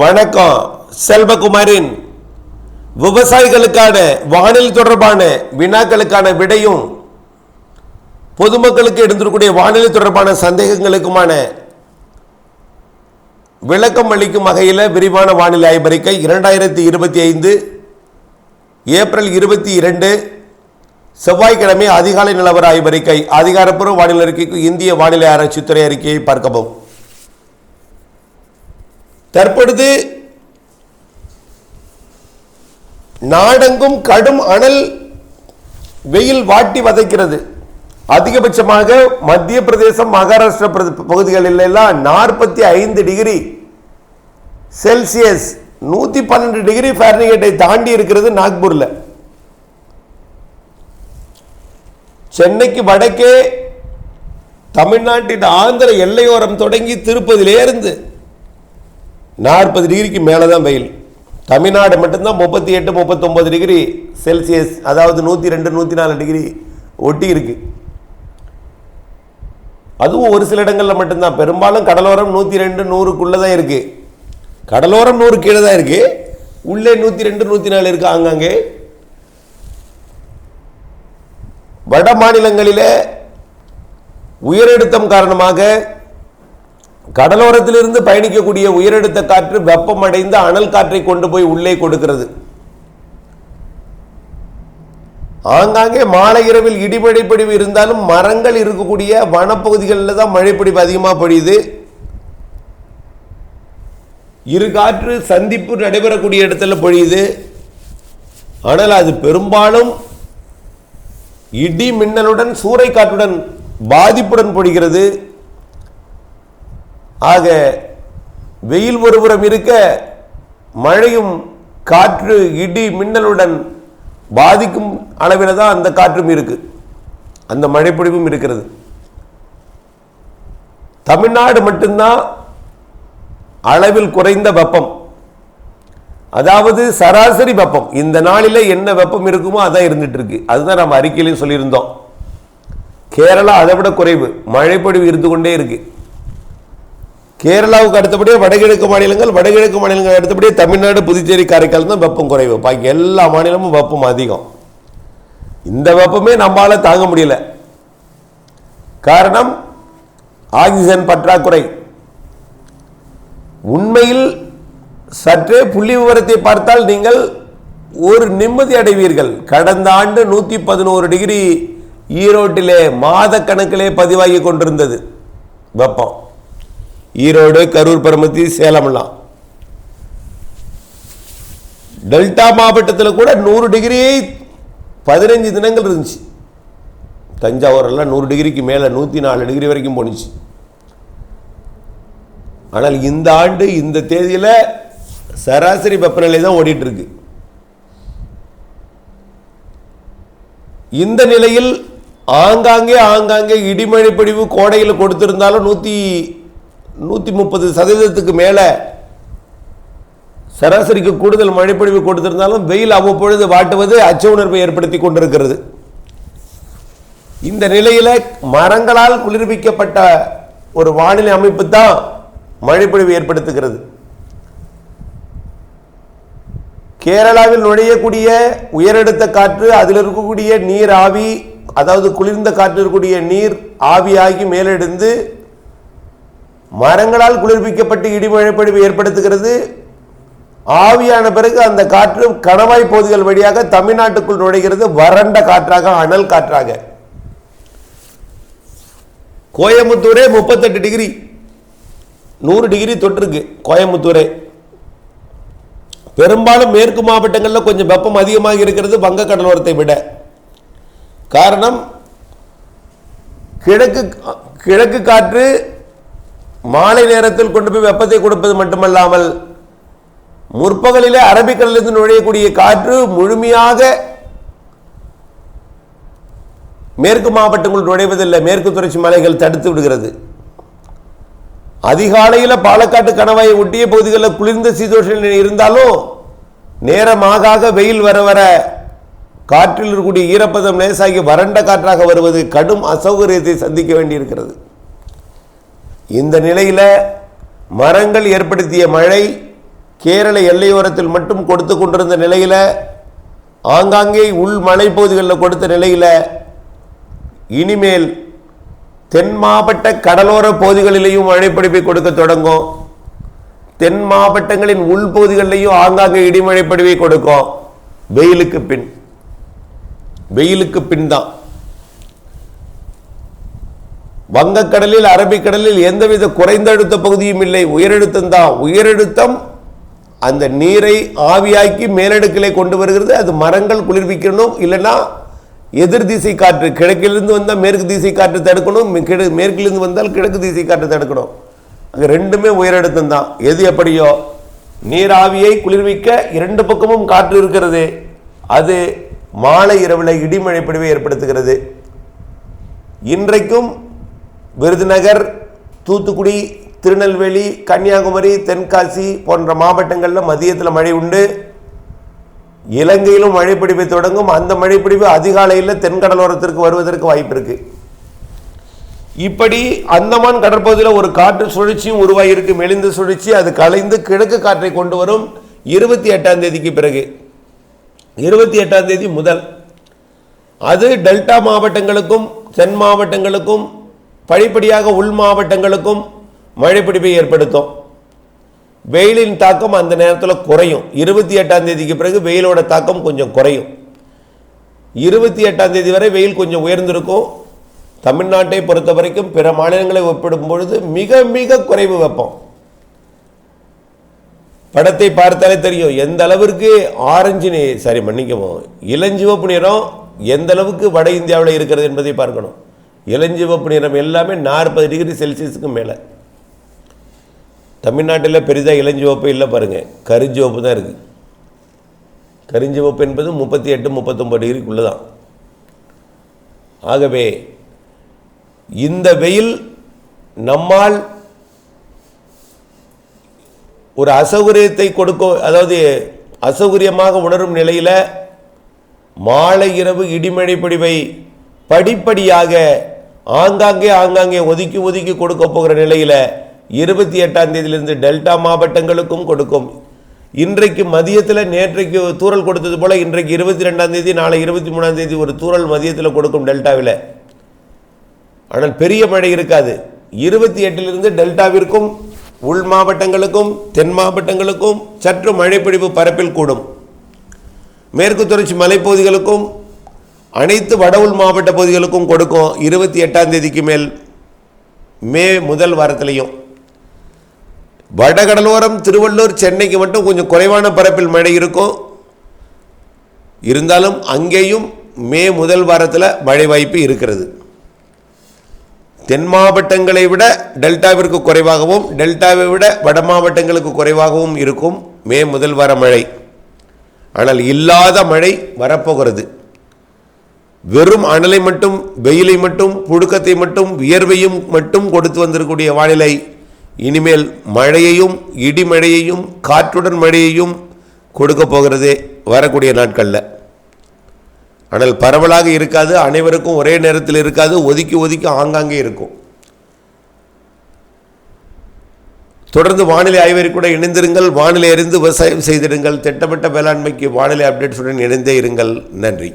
வணக்கம் செல்வகுமாரின் விவசாயிகளுக்கான வானிலை தொடர்பான வினாக்களுக்கான விடையும் பொதுமக்களுக்கு எடுத்திருக்கூடிய வானிலை தொடர்பான சந்தேகங்களுக்குமான விளக்கம் அளிக்கும் வகையில் விரிவான வானிலை ஆய்வறிக்கை இரண்டாயிரத்தி இருபத்தி ஐந்து ஏப்ரல் இருபத்தி இரண்டு செவ்வாய்க்கிழமை அதிகாலை நிலவர ஆய்வறிக்கை. அதிகாரப்பூர்வ வானிலை அறிக்கைக்கு இந்திய வானிலை ஆராய்ச்சித்துறை அறிக்கையை பார்க்கவும். தற்பொழுது நாடெங்கும் கடும் அனல் வெயில் வாட்டி வதைக்கிறது. அதிகபட்சமாக மத்திய பிரதேசம் மகாராஷ்டிரா பிரதே- பகுதிகளில் எல்லாம் நாற்பத்தி ஐந்து டிகிரி செல்சியஸ் நூத்தி பன்னெண்டு டிகிரி ஃபாரன்ஹீட்டை தாண்டி இருக்கிறது நாக்பூர்ல. சென்னைக்கு வடக்கே தமிழ்நாட்டின் ஆந்திர எல்லையோரம் தொடங்கி திருப்பதியிலேருந்து நாற்பது டிகிரிக்கு மேலே தான் வெயில். தமிழ்நாடு மட்டும்தான் முப்பத்தி எட்டு முப்பத்தொம்பது டிகிரி செல்சியஸ் அதாவது நூற்றி ரெண்டு நூற்றி நாலு டிகிரி ஒட்டி இருக்கு. அதுவும் ஒரு சில இடங்களில் மட்டும்தான். பெரும்பாலும் கடலோரம் நூற்றி ரெண்டு நூறுக்குள்ளே தான் இருக்கு. கடலோரம் நூறு கீழே தான் இருக்கு. உள்ளே நூற்றி ரெண்டு நூற்றி நாலு இருக்கு ஆங்காங்கே. வட மாநிலங்களில் உயரழுத்தம் காரணமாக கடலோரத்திலிருந்து பயணிக்கக்கூடிய உயரெடுத்த காற்று வெப்பமடைந்து அனல் காற்றை கொண்டு போய் உள்ளே கொடுக்கிறது. ஆங்காங்கே மாலை இரவில் இடிமழை இருந்தாலும் மரங்கள் இருக்கக்கூடிய வனப்பகுதிகளில் தான் மழைப்பொழிவு அதிகமாக பொழியுது. இரு காற்று சந்திப்பு நடைபெறக்கூடிய இடத்துல பொழியுது. ஆனால் அது பெரும்பாலும் இடி மின்னலுடன் சூறை காற்றுடன் பாதிப்புடன் பொழிகிறது. ஆக வெயில் ஒருபுறம் இருக்க மழையும் காற்று இடி மின்னலுடன் பாதிக்கும் அளவில் தான் அந்த காற்றும் இருக்கு. அந்த மழைப்பொழிவும் இருக்கிறது. தமிழ்நாடு மட்டும்தான் அளவில் குறைந்த வெப்பம். அதாவது சராசரி வெப்பம். இந்த நாளில் என்ன வெப்பம் இருக்குமோ அதான் இருந்துட்டு இருக்கு. அதுதான் நம்ம அறிக்கையிலையும் சொல்லியிருந்தோம். கேரளா அதை விட குறைவு. மழைப்பொழிவு இருந்து கொண்டே இருக்குது கேரளாவுக்கு அடுத்தபடியே வடகிழக்கு மாநிலங்கள் வடகிழக்கு மாநிலங்கள் அடுத்தபடியே தமிழ்நாடு புதுச்சேரி காரைக்கால் தான் வெப்பம் குறைவு. பாக்கி எல்லா மாநிலமும் வெப்பம் அதிகம். இந்த வெப்பமே நம்மளால் தாங்க முடியல. காரணம் ஆக்சிஜன் பற்றாக்குறை. உண்மையில் சற்றே புள்ளி விவரத்தை பார்த்தால் நீங்கள் ஒரு நிம்மதி அடைவீர்கள். கடந்த ஆண்டு நூற்றி பதினோரு டிகிரி ஈரோட்டிலே மாத கணக்கிலே பதிவாகி கொண்டிருந்தது வெப்பம். ஈரோடு கரூர் பரமத்தி சேலம்லாம் டெல்டா மாவட்டத்தில் கூட நூறு டிகிரி பதினஞ்சு தினங்கள் இருந்துச்சு. தஞ்சாவூரெல்லாம் நூறு டிகிரிக்கு மேலே நூற்றி நாலு டிகிரி வரைக்கும் போணுச்சு. ஆனால் இந்த ஆண்டு இந்த தேதியில் சராசரி வெப்பநிலை தான் ஓடிட்டுருக்கு. இந்த நிலையில் ஆங்காங்கே ஆங்காங்கே இடிமழை பிடிவு கோடையில் கொடுத்திருந்தாலும் நூற்றி நூற்றி முப்பது சதவீதத்துக்கு மேலே சராசரிக்கு கூடுதல் மழைப்பொழிவு கொடுத்திருந்தாலும் வெயில் அவ்வப்பொழுது வாட்டுவது அச்ச உணர்வை ஏற்படுத்தி கொண்டிருக்கிறது. இந்த நிலையில் மரங்களால் குளிர்விக்கப்பட்ட ஒரு வானிலை அமைப்பு தான் மழைப்பொழிவு ஏற்படுத்துகிறது. கேரளாவில் நுழையக்கூடிய உயரடுத்த காற்று அதில் இருக்கக்கூடிய நீர் ஆவி அதாவது குளிர்ந்த காற்று இருக்கக்கூடிய நீர் ஆவியாகி மேலெடுந்து மரங்களால் குளிர்விக்கப்பட்டு இடிமழைப்பொழிவு ஏற்படுத்துகிறது. ஆவியான பிறகு அந்த காற்று கணவாய் பகுதிகள் வழியாக தமிழ்நாட்டுக்குள் நுழைகிறது. வறண்ட காற்றாக அனல் காற்றாக. கோயம்புத்தூரே முப்பத்தெட்டு டிகிரி. நூறு டிகிரி தொட்டிருக்கு கோயம்புத்தூரே. பெரும்பாலும் மேற்கு மாவட்டங்களில் கொஞ்சம் வெப்பம் அதிகமாக இருக்கிறது வங்க கடலோரத்தை விட. காரணம் கிழக்கு கிழக்கு காற்று மாலை நேரத்தில் கொண்டு போய் வெப்பத்தை கொடுப்பது மட்டுமல்லாமல் முற்பகலிலே அரபிக்கடலிலிருந்து நுழையக்கூடிய காற்று முழுமையாக மேற்கு மாவட்டங்கள் நுழைவதில்லை. மேற்கு தொடர்ச்சி மலைகள் தடுத்து விடுகிறது. அதிகாலையில் பாலக்காட்டு கணவாயை ஒட்டிய பகுதிகளில் குளிர்ந்த சீதோஷ இருந்தாலும் நேரமாக வெயில் வர வர காற்றில் இருக்கக்கூடிய ஈரப்பதம் லேசாகி வறண்ட காற்றாக வருவது கடும் அசௌகரியத்தை சந்திக்க வேண்டியிருக்கிறது. இந்த நிலையில் மரங்கள் ஏற்படுத்திய மழை கேரள எல்லையோரத்தில் மட்டும் கொடுத்து கொண்டிருந்த நிலையில் ஆங்காங்கே உள் மலைப்பகுதிகளில் கொடுத்த நிலையில் இனிமேல் தென் மாவட்ட கடலோர பகுதிகளிலேயும் மழைப்பிடிப்பை கொடுக்க தொடங்கும். தென் மாவட்டங்களின் உள்பகுதிகளிலையும் ஆங்காங்கே இடிமழைப்படிவை கொடுக்கும். வெயிலுக்கு பின். வெயிலுக்கு பின் தான். வங்கக்கடலில் அரபிக்கடலில் எந்தவித குறைந்த அழுத்த பகுதியும் இல்லை. உயரழுத்தம் தான். உயரழுத்தம் அந்த நீரை ஆவியாக்கி மேலடுக்கிலே கொண்டு வருகிறது. அது மரங்கள் குளிர்விக்கணும். இல்லைன்னா எதிர் திசை காற்று கிழக்கிலிருந்து வந்தால் மேற்கு திசை காற்று தடுக்கணும். கிழ மேற்கிலிருந்து வந்தால் கிழக்கு திசை காற்று தடுக்கணும். அங்கே ரெண்டுமே உயரழுத்தம் தான். எது எப்படியோ நீராவியை குளிர்விக்க இரண்டு பக்கமும் காற்று இருக்கிறது. அது மாலை இரவில் இடிமழைப்படிவை ஏற்படுத்துகிறது. இன்றைக்கும் விருதுநகர் தூத்துக்குடி திருநெல்வேலி கன்னியாகுமரி தென்காசி போன்ற மாவட்டங்களில் மதியத்தில் மழை உண்டு. இலங்கையிலும் மழைப்பிடிப்பை தொடங்கும். அந்த மழைப்பிடிப்பு அதிகாலையில் தென்கடலோரத்திற்கு வருவதற்கு வாய்ப்பு இருக்கு. இப்படி அந்தமான் கடற்பகுதியில் ஒரு காற்று சுழற்சியும் உருவாகியிருக்கு. மெலிந்த சுழற்சி. அது கலைந்து கிழக்கு காற்றை கொண்டு வரும் இருபத்தி எட்டாம் தேதிக்கு பிறகு. இருபத்தி எட்டாம் தேதி முதல். அது டெல்டா மாவட்டங்களுக்கும் தென் மாவட்டங்களுக்கும் படிப்படியாக உள் மாவட்டங்களுக்கும் மழைப்பிடிப்பை ஏற்படுத்தும். வெயிலின் தாக்கம் அந்த நேரத்தில் குறையும். இருபத்தி எட்டாம் தேதிக்கு பிறகு வெயிலோட தாக்கம் கொஞ்சம் குறையும். இருபத்தி எட்டாம் தேதி வரை வெயில் கொஞ்சம் உயர்ந்திருக்கும். தமிழ்நாட்டை பொறுத்த வரைக்கும் பிற மாநிலங்களை ஒப்பிடும் பொழுது மிக மிக குறைவு வெப்பம். படத்தை பார்த்தாலே தெரியும். எந்த அளவிற்கு ஆரஞ்சு சாரி மன்னிக்கவும் இளஞ்சிவப்பு நிறம் எந்த அளவுக்கு வட இந்தியாவில் இருக்கிறது என்பதை பார்க்கணும். இளஞ்சிவப்பு நிறம் எல்லாமே நாற்பது டிகிரி செல்சியஸுக்கு மேலே. தமிழ்நாட்டில் பெரிதாக இளஞ்சிவப்பு இல்லை பாருங்கள் கருஞ்சிவப்பு தான் இருக்குது கருஞ்சிவப்பு என்பது முப்பத்தி எட்டு முப்பத்தொம்பது டிகிரிக்குள்ளே தான். ஆகவே இந்த வெயில் நம்மால் ஒரு அசௌகரியத்தை கொடுக்க அதாவது அசௌகரியமாக உணரும் நிலையில் மாலை இரவு இடிமழை பொழிவை படிப்படியாக ஆங்காங்கே ஆங்காங்கே ஒதுக்கி ஒதுக்கி கொடுக்க போகிற நிலையில் இருபத்தி எட்டாம் தேதியிலிருந்து டெல்டா மாவட்டங்களுக்கும் கொடுக்கும். இன்றைக்கு மதியத்தில் நேற்றைக்கு தூறல் கொடுத்தது போல் இன்றைக்கு இருபத்தி ரெண்டாம் தேதி நாளை இருபத்தி மூணாம் தேதி ஒரு தூரல் மதியத்தில் கொடுக்கும் டெல்டாவில். ஆனால் பெரிய மழை இருக்காது. இருபத்தி எட்டிலிருந்து டெல்டாவிற்கும் உள் மாவட்டங்களுக்கும் தென் மாவட்டங்களுக்கும் சற்று மழைப்பிடிப்பு பரப்பில் கூடும். மேற்கு தொடர்ச்சி மலைப்பகுதிகளுக்கும் அனைத்து வட உள் மாவட்ட பகுதிகளுக்கும் கொடுக்கும் இருபத்தி எட்டாம் தேதிக்கு மேல் மே முதல் வாரத்திலையும். வடகடலோரம் திருவள்ளூர் சென்னைக்கு மட்டும் கொஞ்சம் குறைவான பரப்பில் மழை இருக்கும். இருந்தாலும் அங்கேயும் மே முதல் வாரத்தில் மழை வாய்ப்பு இருக்கிறது. தென் மாவட்டங்களை விட டெல்டாவிற்கு குறைவாகவும் டெல்டாவை விட வட மாவட்டங்களுக்கு குறைவாகவும் இருக்கும் மே முதல் வார மழை. ஆனால் இல்லாத மழை வரப்போகிறது. வெறும் அனலை மட்டும் வெயிலை மட்டும் புழுக்கத்தை மட்டும் வியர்வையும் மட்டும் கொடுத்து வந்திருக்கக்கூடிய வானிலை. இனிமேல் மழையையும் இடிமழையையும் காற்றுடன் மழையையும் கொடுக்க போகிறது வரக்கூடிய நாட்களில். ஆனால் பரவலாக இருக்காது அனைவருக்கும் ஒரே நேரத்தில் இருக்காது ஒதுக்கி ஒதுக்கி ஆங்காங்கே இருக்கும். தொடர்ந்து வானிலை ஆய்வறி கூட இணைந்திருங்கள் வானிலை அறிந்து விவசாயம் செய்திடுங்கள். திட்டமிட்ட வேளாண்மைக்கு வானிலை அப்டேட்ஸுடன் இணைந்தே இருங்கள். நன்றி.